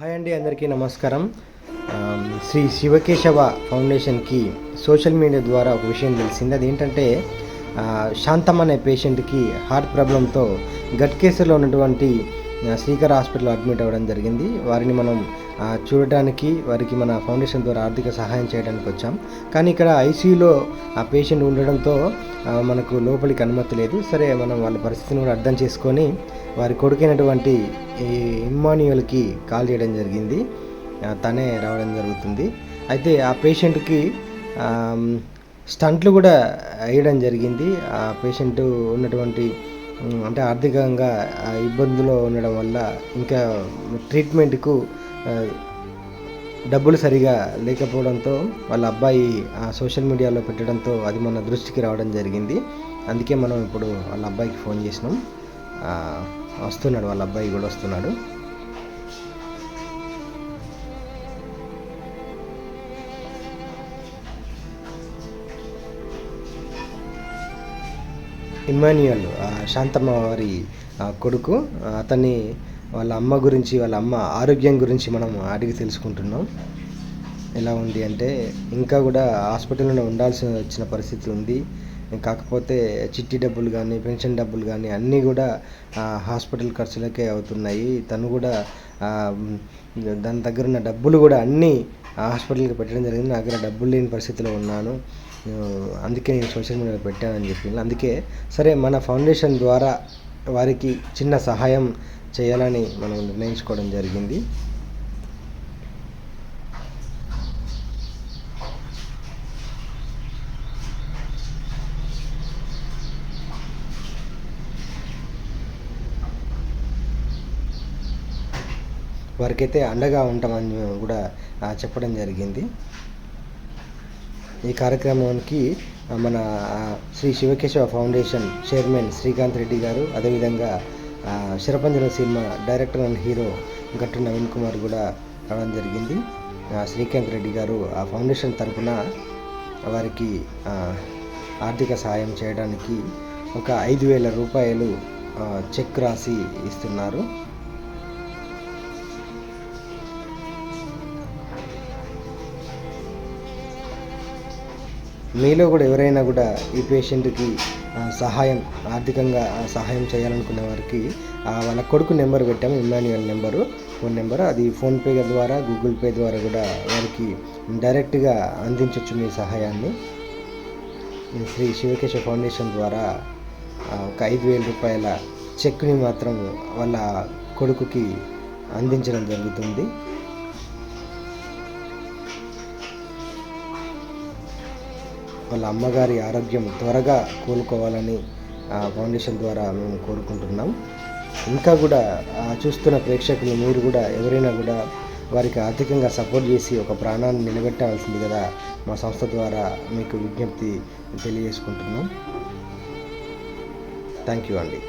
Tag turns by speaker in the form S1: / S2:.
S1: Hi అండి అందరికీ నమస్కారం. శ్రీ శివకేశవ ఫౌండేషన్కి సోషల్ మీడియా ద్వారా ఒక విషయం తెలిసింది. అదేంటంటే శాంతం అనే పేషెంట్కి హార్ట్ ప్రాబ్లంతో గట్ కేసులో ఉన్నటువంటి శ్రీకర్ హాస్పిటల్ అడ్మిట్ అవ్వడం జరిగింది. వారిని మనం చూడడానికి చూడటానికి వారికి మన ఫౌండేషన్ ద్వారా ఆర్థిక సహాయం చేయడానికి వచ్చాం. కానీ ఇక్కడ ఐసీయూలో ఆ పేషెంట్ ఉండడంతో మనకు లోపలికి అనుమతి లేదు. సరే మనం వాళ్ళ పరిస్థితిని కూడా అర్థం చేసుకొని వారి కొడుకైనటువంటి ఈ ఇమ్మాన్యుయల్కి కాల్ చేయడం జరిగింది. తనే రావడం జరుగుతుంది. అయితే ఆ పేషెంట్కి స్టంట్లు కూడా వేయడం జరిగింది. ఆ పేషెంట్ ఉన్నటువంటి అంటే ఆర్థికంగా ఇబ్బందులో ఉండడం వల్ల ఇంకా ట్రీట్మెంట్కు డబ్బులు సరిగా లేకపోవడంతో వాళ్ళ అబ్బాయి ఆ సోషల్ మీడియాలో పెట్టడంతో అది మన దృష్టికి రావడం జరిగింది. అందుకే మనం ఇప్పుడు వాళ్ళ అబ్బాయికి ఫోన్ చేసినాం. వస్తున్నాడు వాళ్ళ అబ్బాయి కూడా వస్తున్నాడు. ఇమాన్యుయల్ శాంతమ్మ వారి కొడుకు అతన్ని వాళ్ళ అమ్మ గురించి వాళ్ళ అమ్మ ఆరోగ్యం గురించి మనం అడిగి తెలుసుకుంటున్నాం. ఎలా ఉంది అంటే ఇంకా కూడా హాస్పిటల్లో ఉండాల్సి వచ్చిన పరిస్థితి ఉంది. కాకపోతే చిట్టి డబ్బులు కానీ పెన్షన్ డబ్బులు కానీ అన్నీ కూడా హాస్పిటల్ ఖర్చులకే అవుతున్నాయి. తను కూడా దాని దగ్గర ఉన్న డబ్బులు కూడా అన్నీ హాస్పిటల్కి పెట్టడం జరిగింది. నా దగ్గర డబ్బులు లేని పరిస్థితిలో ఉన్నాను. అందుకే నేను సోషల్ మీడియాలో పెట్టానని చెప్పి అందుకే సరే మన ఫౌండేషన్ ద్వారా వారికి చిన్న సహాయం చేయాలని మనం నిర్ణయించుకోవడం జరిగింది. వారికైతే అండగా ఉంటామని కూడా చెప్పడం జరిగింది. ఈ కార్యక్రమానికి మన శ్రీ శివకేశవ ఫౌండేషన్ చైర్మన్ శ్రీకాంత్ రెడ్డి గారు అదేవిధంగా Sarapanjana cinema director and hero Gattu Naveen Kumar కూడా రావడం జరిగింది. శ్రీకాంత్ రెడ్డి గారు ఆ ఫౌండేషన్ తరఫున వారికి ఆర్థిక సహాయం చేయడానికి ఒక ఐదు వేల రూపాయలు చెక్ రాసి ఇస్తున్నారు. మీలో కూడా ఎవరైనా కూడా ఈ పేషెంట్కి సహాయం ఆర్థికంగా సహాయం చేయాలనుకునే వారికి వాళ్ళ కొడుకు నెంబర్ పెట్టాము ఇమ్మాన్యువల్ నెంబరు. Phone number. అది ఫోన్పే ద్వారా గూగుల్ పే ద్వారా కూడా వారికి డైరెక్ట్గా అందించవచ్చు మీ సహాయాన్ని. శ్రీ శివకేశ ఫౌండేషన్ ద్వారా ఒక ఐదు వేల రూపాయల చెక్ని మాత్రం వాళ్ళ కొడుకుకి అందించడం జరుగుతుంది. వాళ్ళ అమ్మగారి ఆరోగ్యం త్వరగా కోలుకోవాలని ఆ ఫౌండేషన్ ద్వారా మేము కోరుకుంటున్నాం. ఇంకా కూడా చూస్తున్న ప్రేక్షకులు మీరు కూడా ఎవరైనా కూడా వారికి ఆర్థికంగా సపోర్ట్ చేసి ఒక ప్రాణాన్ని నిలబెట్టాల్సింది కదా మా సంస్థ ద్వారా మీకు విజ్ఞప్తి తెలియజేసుకుంటున్నాం. థ్యాంక్ యూ అండి.